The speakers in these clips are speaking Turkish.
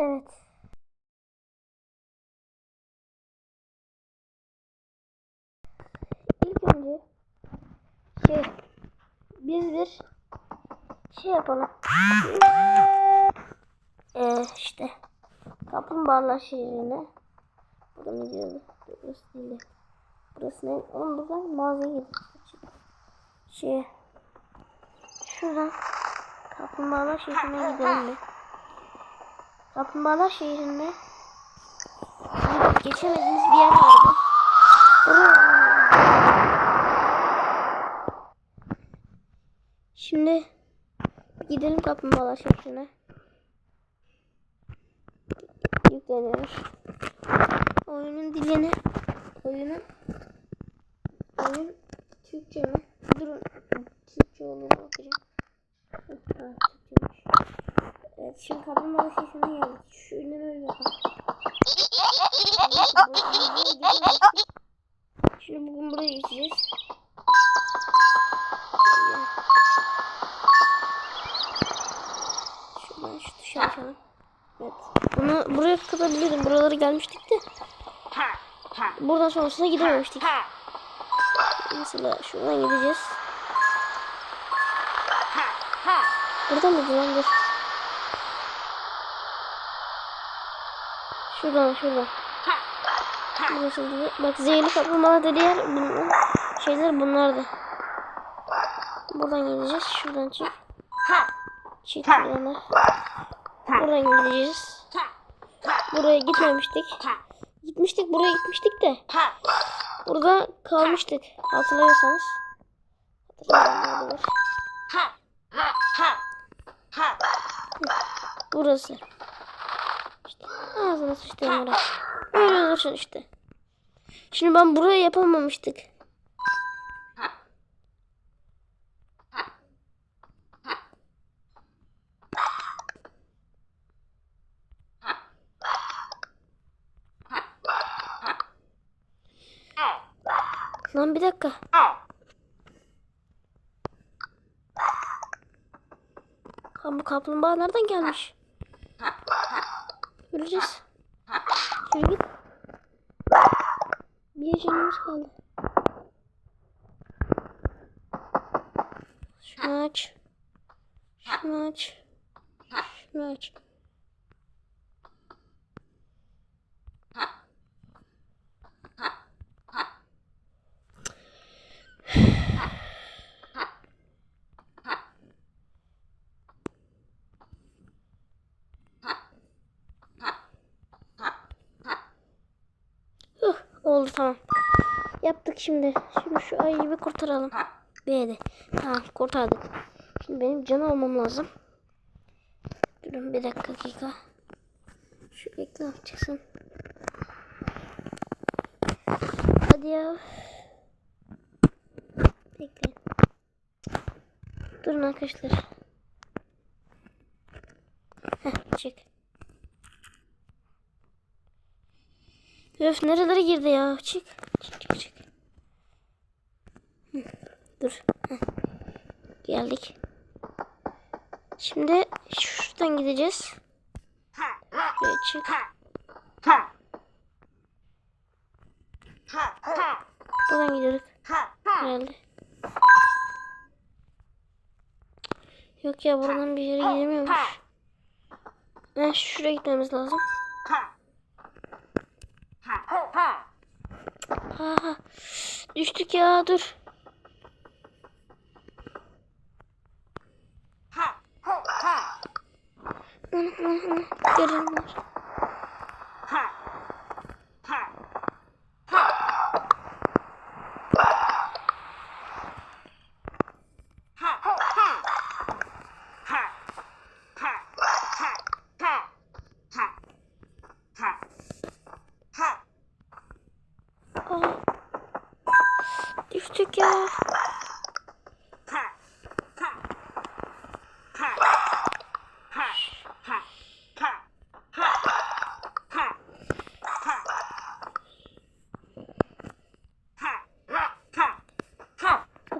Evet. İlk önce şey biz bir şey yapalım. Ee, işte kaplumbağalar şehrine burada mı diyordu? Burası değil. Burası ne? Oğlum buradan mağazaya girdik. Şey şuradan kaplumbağalar şehrine gidelim mi? Kaplumbağalar şehrinde geçemediğimiz bir yer vardı. Şimdi gidelim kaplumbağalar şehrine. Yükleniyor. Şuradan şu tuşu açalım. Evet. Bunu buraya kapatabilirdim. Buralara gelmiştik de. Buradan sonrasına gidememiştik. Mesela şuradan gideceğiz. Buradan mı dur. Şuradan şuradan. Burası gibi. Bak zehirli kaplumbağa dediği yer bunlar, şeyler bunlardı. Buradan gideceğiz. Şuradan çık. Şuradan. Buradan gideceğiz. Buraya gitmemiştik. Gitmiştik buraya gitmiştik de. Burada kalmıştık. Hatırlıyorsanız. Burası. İşte ağzına sıçtığım orası. Öyle olursun işte. Şimdi ben buraya yapamamıştık. Lan bir dakika. Lan bu kaplumbağa nereden gelmiş? Göreceğiz. Şöyle git. Bir canımız kaldı. Şunu aç. Şunu aç. Şunu aç. Tamam. Yaptık şimdi. Şimdi şu ayıyı bir kurtaralım. De. Tamam kurtardık. Şimdi benim can almam lazım. Durun bir dakika dakika. Şu bekle yapacaksın. Hadi ya. Bekle. Durun arkadaşlar. Heh çık. Öf nerelere girdi ya? Çık. Çık çık Dur. Geldik. Şimdi şuradan gideceğiz. Şuraya çık. Buradan gidiyoruz. Herhalde. Yok ya buradan bir yere gidemiyormuş. Ben şuraya gitmemiz lazım. Aha, düştük ya dur. Ana, ana, ana. Gelen var. Aa. Düştük ya.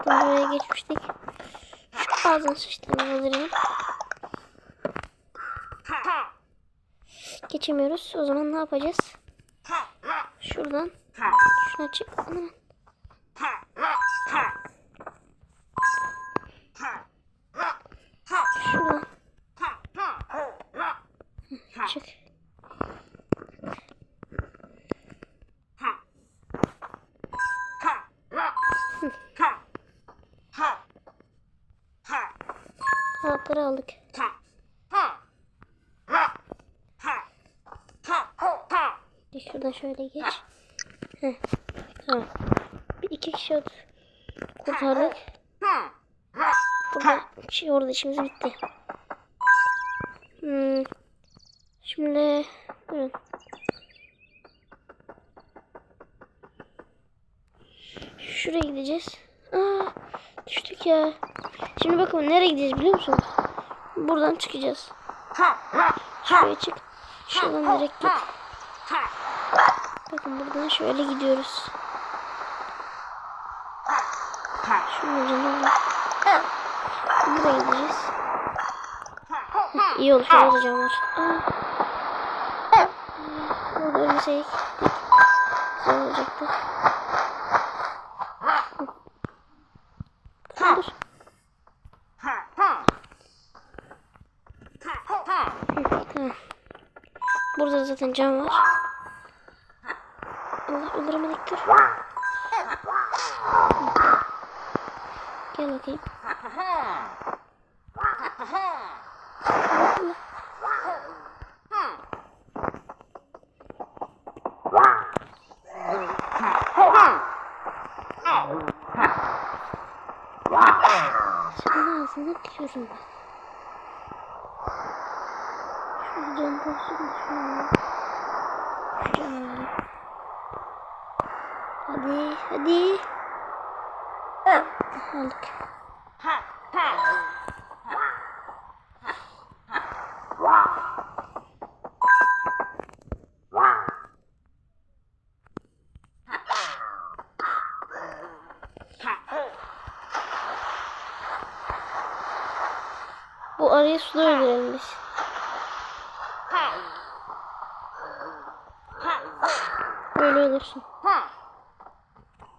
Zaten buraya geçmiştik. Şu ağzını sıçtığını öldüreyim. Geçemiyoruz. O zaman ne yapacağız? Şuradan. Şuna çık. Aman. Aldık. Bir şuradan şöyle geç. Heh. Tamam. Bir iki kişi kurtardık. Burada şey, orada işimiz bitti. Hmm. Şimdi durun. Şuraya gideceğiz. Aa, düştük ya. Şimdi bakın nereye gideceğiz biliyor musunuz? Buradan çıkacağız. Şuraya çık. Şuradan direkt git. Bakın buradan şöyle gidiyoruz. Şunun ucundan Buraya gideceğiz. İyi olur. Şurada cam var. Burada ölmeseydik. Güzel olacaktı. Hı. Dur. Hı, Tamam. Burada zaten cam var. Allah öldüremedik dur. Gel bakayım. Senin ağzına diyorum ben. Şu cam alalım. Hadi, hadi. Aldık. Bu araya suda öldürelim biz. Böyle ölürsün.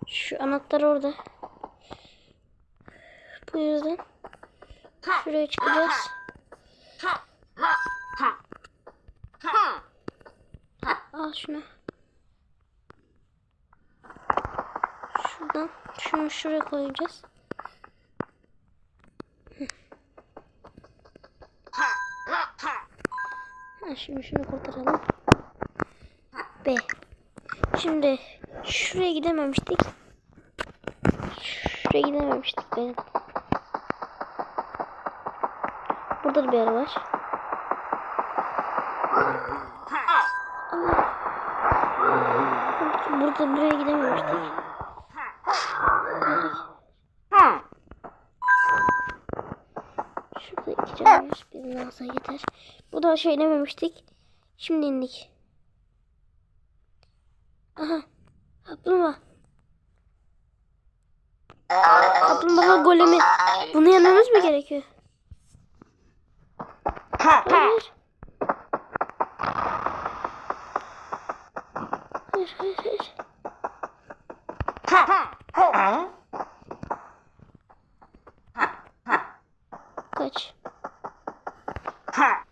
Şu anahtar orada. Bu yüzden şuraya çıkacağız. Al şunu. Şuradan şunu şuraya koyacağız. Ha, şimdi şunu kurtaralım. B. Şimdi şuraya gidememiştik. Şuraya gidememiştik benim. Burada da bir yer var. Burada buraya gidememiştik. Şurada iki cam var. Birini alsa yeter. Bu da şey dememiştik. Şimdi indik. Kaplumbağa. Kaplumbağa golemi. Bunu yenmemiz mi gerekiyor? Hayır. Hayır, hayır, hayır. Kaç. Hayır.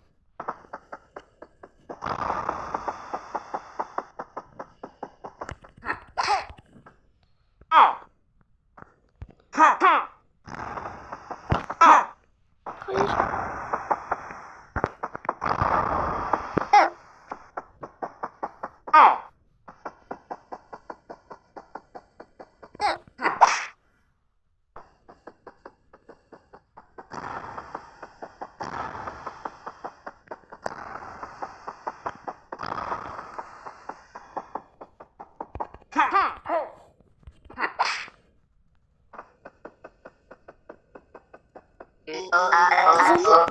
Kazandım.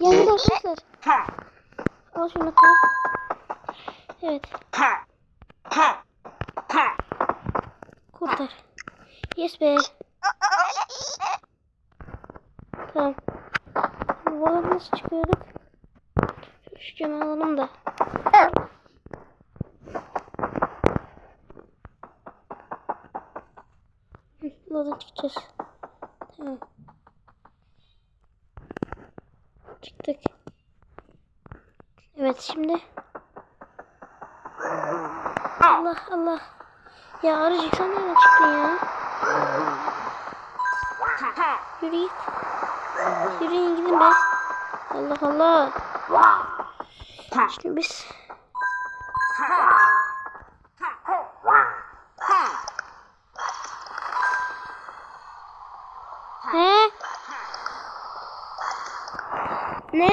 Yandı arkadaşlar. Al şunu koy. Evet. Kurtar. Yes be. Tamam. Bu arada nasıl çıkıyorduk? Şu camı alalım da. Buradan çıkacağız. Tamam. Çıktık. Evet şimdi. Allah Allah. Ya arıcık sen nereden çıktın ya? Yürü git. Yürüyün gidin be. Allah Allah. Şimdi biz Ne?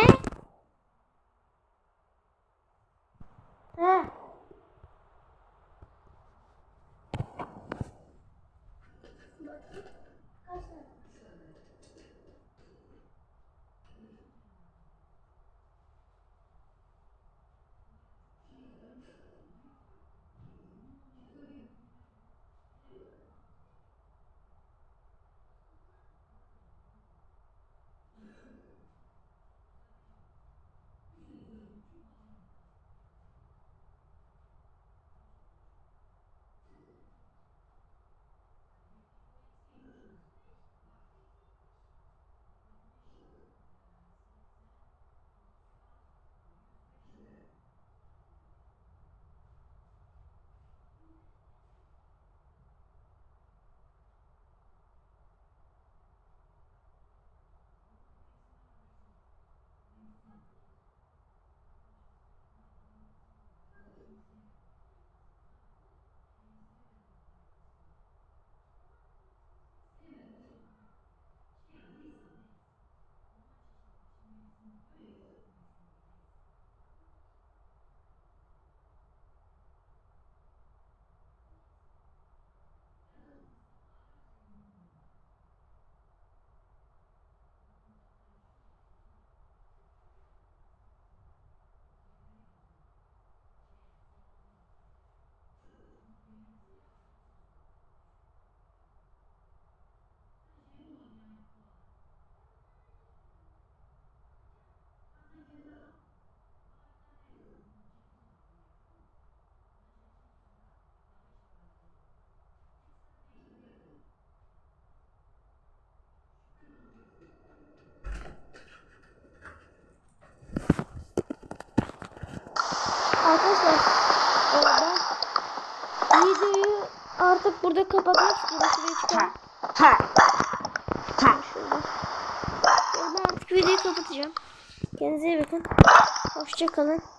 İstiyorum. Şuraya çıkalım. Ben artık videoyu kapatacağım. Kendinize iyi bakın. Hoşça kalın. Bay bay.